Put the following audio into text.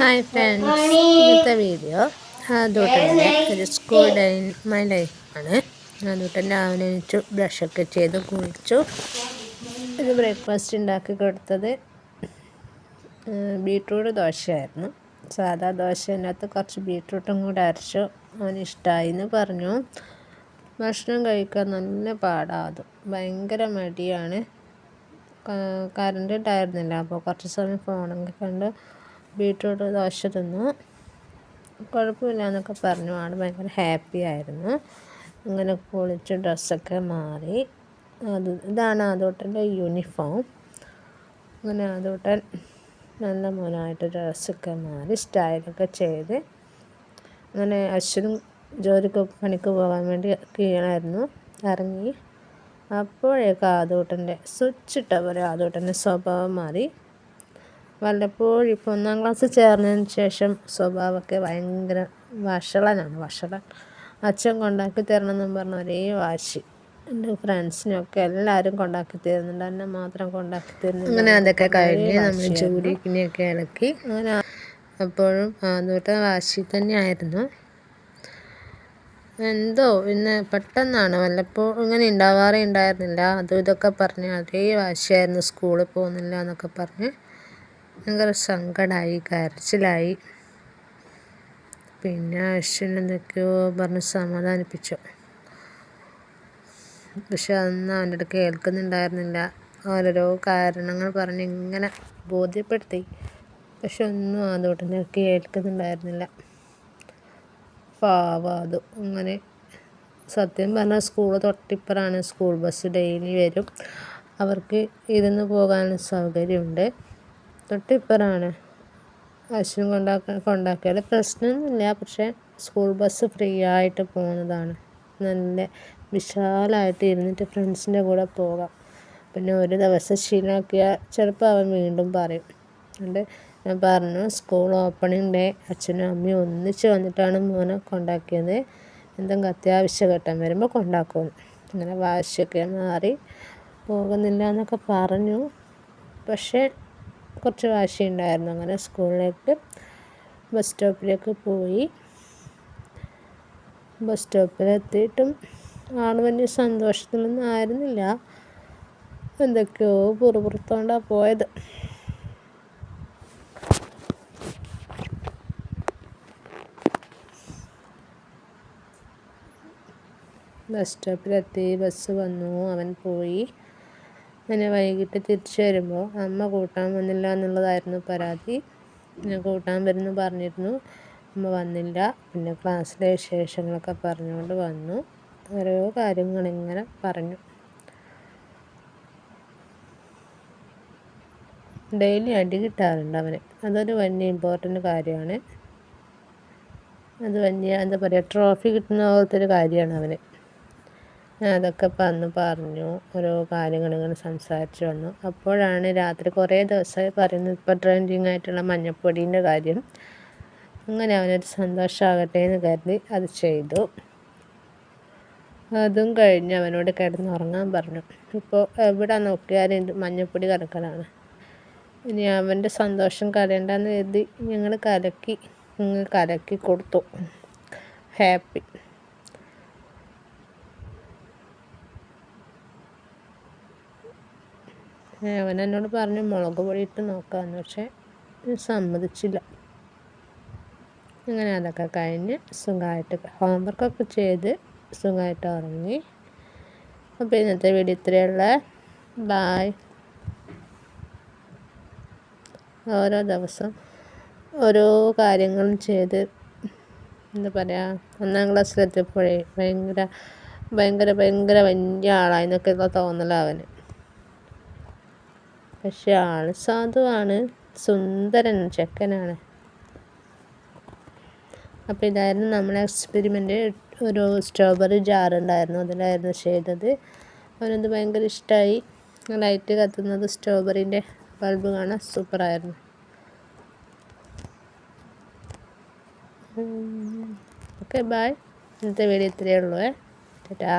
Hi friends ഇന്നത്തെ video ദൂട്ടന്റെ ഒരു സ്കൂൾ ഡേ മൈ ലൈഫാണ് ആവനെ രാവിലെ എണീച്ചു ബ്രഷൊക്കെ ചെയ്ത് കുളിച്ചു. ഒരു ബ്രേക്ക്ഫാസ്റ്റ് ഉണ്ടാക്കി കൊടുത്തത് ബീട്രൂട്ട് ദോശയായിരുന്നു. സാധാ ദോശ അതിനകത്ത് കുറച്ച് ബീട്രൂട്ടും കൂടെ അരച്ചു. അവന് ഇഷ്ടമായി എന്ന് പറഞ്ഞു. ഭക്ഷണം കഴിക്കാൻ നല്ല പാടാതും ഭയങ്കര മടിയാണ്. കറണ്ട് ഉണ്ടായിരുന്നില്ല അപ്പോൾ കുറച്ച് സമയം ഫോണൊക്കെ കണ്ട് ബീട്രൂട്ട് ദോശ തിന്നു കുഴപ്പമില്ല എന്നൊക്കെ പറഞ്ഞു. ആൾ ഭയങ്കര ഹാപ്പി ആയിരുന്നു. അങ്ങനെ കുളിച്ച് ഡ്രസ്സൊക്കെ മാറി. അത് ഇതാണ് ആദോട്ടന്റെ യൂണിഫോം. അങ്ങനെ ആദോട്ടൻ നല്ല മോനായിട്ട് ഡ്രസ്സൊക്കെ മാറി സ്റ്റൈലൊക്കെ ചെയ്ത് അങ്ങനെ അശ്വനും ജോലിക്ക് പണിക്ക് പോകാൻ വേണ്ടി കീഴായിരുന്നു. ഇറങ്ങി. അപ്പോഴേക്ക് ആദോട്ടന്റെ സ്വിച്ച് ഇട്ട പോലെ ആദോട്ടന്റെ സ്വഭാവം മാറി. വല്ലപ്പോഴും ഇപ്പോൾ ഒന്നാം ക്ലാസ് ചേർന്നതിന് ശേഷം സ്വഭാവമൊക്കെ ഭയങ്കര വഷളനാണ് വഷളൻ. അച്ഛൻ കൊണ്ടാക്കി തരണം തരണമെന്നും പറഞ്ഞ ഒരേ വാശി. എന്റെ ഫ്രണ്ട്സിനൊക്കെ എല്ലാവരും കൊണ്ടാക്കി തരുന്നുണ്ട്. എന്നെ മാത്രം കൊണ്ടാക്കി തരുന്നു അങ്ങനെ അതൊക്കെ കഴിഞ്ഞ് നമ്മൾ ചൂടിക്കിനെയൊക്കെ ഇളക്കി. അങ്ങനെ അപ്പോഴും ആദ്യത്തെ വാശി തന്നെയായിരുന്നു. എന്തോ ഇന്ന് പെട്ടെന്നാണ്. വല്ലപ്പോൾ ഇങ്ങനെ ഉണ്ടാവാറേ ഉണ്ടായിരുന്നില്ല അതും ഇതൊക്കെ പറഞ്ഞ് അതേ വാശിയായിരുന്നു. സ്കൂളിൽ പോകുന്നില്ല എന്നൊക്കെ പറഞ്ഞ് ഭയങ്കര സങ്കടമായി കരച്ചിലായി. പിന്നെ അശ്വിനെന്തൊക്കെയോ പറഞ്ഞ് സമാധാനിപ്പിച്ചു. പക്ഷെ അതൊന്നും അവന്റെ അടുത്ത് കേൾക്കുന്നുണ്ടായിരുന്നില്ല. ഓരോരോ കാരണങ്ങൾ പറഞ്ഞ് ഇങ്ങനെ ബോധ്യപ്പെടുത്തി. പക്ഷെ ഒന്നും അതോട്ടിനെ കേൾക്കുന്നുണ്ടായിരുന്നില്ല. പാവാതു അങ്ങനെ. സത്യം പറഞ്ഞാൽ സ്കൂൾ തൊട്ടിപ്പറാണ് സ്കൂൾ ബസ് ഡെയിലി വരും. അവർക്ക് ഇരുന്ന് പോകാനുള്ള സൗകര്യമുണ്ട്. തൊട്ടിപ്പുറമാണ്. അശ്വിൻ കൊണ്ടാക്ക കൊണ്ടാക്കിയാൽ പ്രശ്നമൊന്നുമില്ല. പക്ഷേ സ്കൂൾ ബസ് ഫ്രീ ആയിട്ട് പോകുന്നതാണ്. നല്ല വിശാലമായിട്ട് ഇരുന്നിട്ട് ഫ്രണ്ട്സിന്റെ കൂടെ പോകാം. പിന്നെ ഒരു ദിവസം ശീലമാക്കിയാൽ ചിലപ്പോൾ അവൻ വീണ്ടും പറയും. അതുകൊണ്ട് ഞാൻ പറഞ്ഞു സ്കൂൾ ഓപ്പണിംഗ് ഡേ. അച്ഛനും അമ്മയും ഒന്നിച്ച് വന്നിട്ടാണ് മോനെ കൊണ്ടാക്കിയത്. എന്തെങ്കിലും അത്യാവശ്യ ഘട്ടം വരുമ്പോൾ കൊണ്ടാക്കും അങ്ങനെ വാശിയൊക്കെ മാറി. പോകുന്നില്ല എന്നൊക്കെ പറഞ്ഞു. പക്ഷേ കുറച്ച് വാശി ഉണ്ടായിരുന്നു അങ്ങനെ സ്കൂളിലേക്ക് ബസ് സ്റ്റോപ്പിലേക്ക് പോയി. ബസ് സ്റ്റോപ്പിലെത്തിയിട്ടും ആൾ വലിയ സന്തോഷത്തിലൊന്നും ആയിരുന്നില്ല. എന്തൊക്കെയോ പുറപുറത്തോണ്ടാണ് പോയത്. ബസ് സ്റ്റോപ്പിലെത്തി ബസ് വന്നു അവൻ പോയി. അങ്ങനെ വൈകിട്ട് തിരിച്ചു വരുമ്പോൾ അമ്മ കൂട്ടാൻ വന്നില്ല എന്നുള്ളതായിരുന്നു പരാതി. ഞാൻ കൂട്ടാൻ വരുന്നു പറഞ്ഞിരുന്നു. അമ്മ വന്നില്ല. പിന്നെ ക്ലാസ്സിലെ വിശേഷങ്ങളൊക്കെ പറഞ്ഞുകൊണ്ട് വന്നു. ഓരോ കാര്യങ്ങളിങ്ങനെ പറഞ്ഞു. ഡെയിലി അടി കിട്ടാറുണ്ട് അവന്. അതൊരു വലിയ ഇമ്പോർട്ടന്റ് കാര്യമാണ്. അത് വലിയ എന്താ പറയുക ട്രോഫി കിട്ടുന്ന പോലത്തെ ഒരു കാര്യമാണ് അവന്. ഞാൻ അതൊക്കെ അന്ന് പറഞ്ഞു. ഓരോ കാര്യങ്ങളിങ്ങനെ സംസാരിച്ച് വന്നു. അപ്പോഴാണ് രാത്രി കുറേ ദിവസമായി പറയുന്നത് ഇപ്പോൾ ട്രെൻഡിങ് ആയിട്ടുള്ള മഞ്ഞപ്പൊടീന്റെ കാര്യം. അങ്ങനെ അവനൊരു സന്തോഷമാകട്ടെ എന്ന് കരുതി അത് ചെയ്തു. അതും കഴിഞ്ഞ് അവനോട് കിടന്നുറങ്ങാൻ പറഞ്ഞു. ഇപ്പോൾ എവിടെ നോക്കിയാലും ഇത് മഞ്ഞപ്പൊടി കലക്കലാണ്. ഇനി അവന്റെ സന്തോഷം കരയണ്ടെന്ന് കരുതി ഞങ്ങൾ കലക്കി കലക്കി കൊടുത്തു. ഹാപ്പി അവൻ എന്നോട് പറഞ്ഞു മുളക് പൊടി ഇട്ട് നോക്കാമെന്ന് പക്ഷേ സമ്മതിച്ചില്ല. അങ്ങനെ അതൊക്കെ കഴിഞ്ഞ് സുഖമായിട്ട് ഹോംവർക്കൊക്കെ ചെയ്ത് സുഖമായിട്ട് ഉറങ്ങി. അപ്പോൾ ഇന്നത്തെ വീഡിയോ ഇത്രയുള്ള ബായ് ഓരോ ദിവസം ഓരോ കാര്യങ്ങളും ചെയ്ത് എന്താ പറയുക ഒന്നാം ക്ലാസ്സിലെത്തിയപ്പോഴേ ഭയങ്കര ഭയങ്കര ഭയങ്കര വലിയ ആളായി എന്നൊക്കെ തോന്നലാണ് അവന്. പക്ഷെ ആൾ സാധുവാണ് സുന്ദരൻ ചെക്കനാണ്. അപ്പോൾ ഇതായിരുന്നു നമ്മളെ എക്സ്പെരിമെന്റ് ഒരു സ്ട്രോബെറി ജാർ ഉണ്ടായിരുന്നു അതിലായിരുന്നു ചെയ്തത്. അവനത് ഭയങ്കര ഇഷ്ടമായി ലൈറ്റ് കത്തുന്നത് സ്ട്രോബെറിന്റെ ബൾബ് കാണാൻ സൂപ്പറായിരുന്നു. ഓക്കെ ബായ് ഇന്നത്തെ വീഡിയോ ഇത്രയേ ഉള്ളൂ ടാറ്റാ.